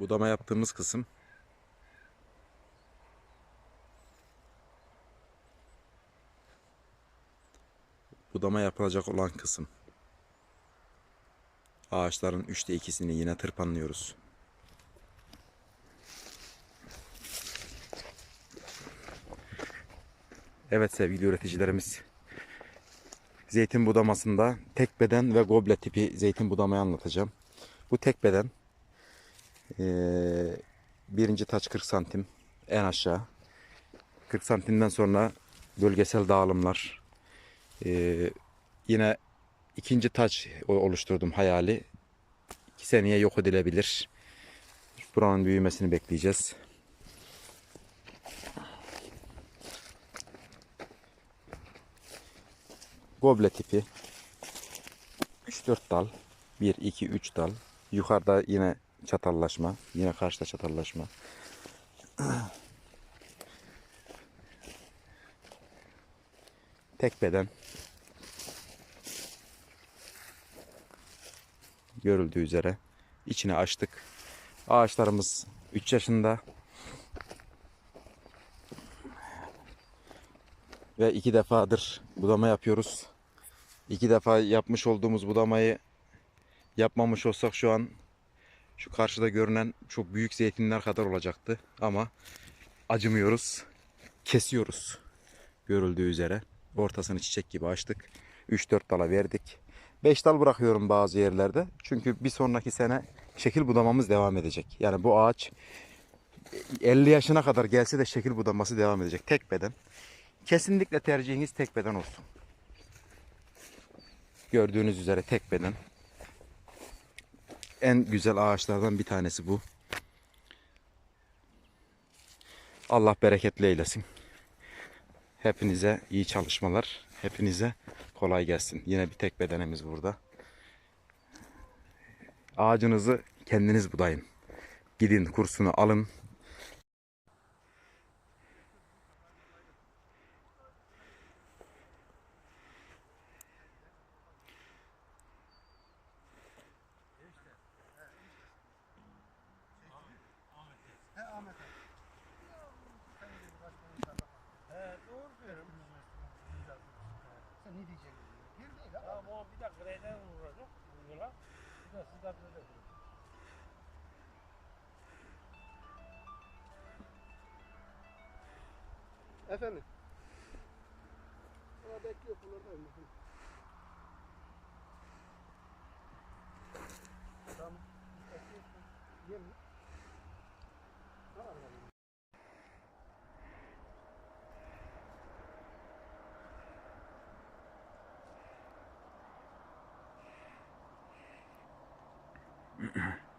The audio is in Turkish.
budama yaptığımız kısım. Budama yapılacak olan kısım. Ağaçların üçte ikisini yine tırpanlıyoruz. Evet sevgili üreticilerimiz. Zeytin budamasında tek beden ve goblet tipi zeytin budamayı anlatacağım. Bu tek beden eee, birinci taç 40 santim en aşağı. 40 santimden sonra bölgesel dağılımlar. Eee, yine ikinci taç oluşturdum hayali. 2 seneye yok edilebilir. Buranın büyümesini bekleyeceğiz. Goble tipi 3-4 dal. 1, 2, 3 dal. Yukarıda yine çatallaşma. Yine karşıda çatallaşma. Tek beden. Görüldüğü üzere içine açtık. Ağaçlarımız 3 yaşında. Ve iki defadır budama yapıyoruz. İki defa yapmış olduğumuz budamayı yapmamış olsak şu an şu karşıda görünen çok büyük zeytinler kadar olacaktı. Ama acımıyoruz. Kesiyoruz. Görüldüğü üzere. Ortasını çiçek gibi açtık. 3-4 dala verdik. 5 dal bırakıyorum bazı yerlerde. Çünkü bir sonraki sene şekil budamamız devam edecek. Yani bu ağaç 50 yaşına kadar gelse de şekil budaması devam edecek. Tek beden. Kesinlikle tercihiniz tek beden olsun. Gördüğünüz üzere tek beden. En güzel ağaçlardan bir tanesi bu. Allah bereketli eylesin. Hepinize iyi çalışmalar. Hepinize kolay gelsin. Yine bir tek bedenimiz burada. Ağacınızı kendiniz budayın. Gidin kursunu alın. Ne diyeceksin? Bir değil ama. Tamam o bir de greyden vuracak. Yola. Bir de sizden böyle vuracak. Efendim. Ama bekliyor buralardayım. Tamam. Mm-hmm.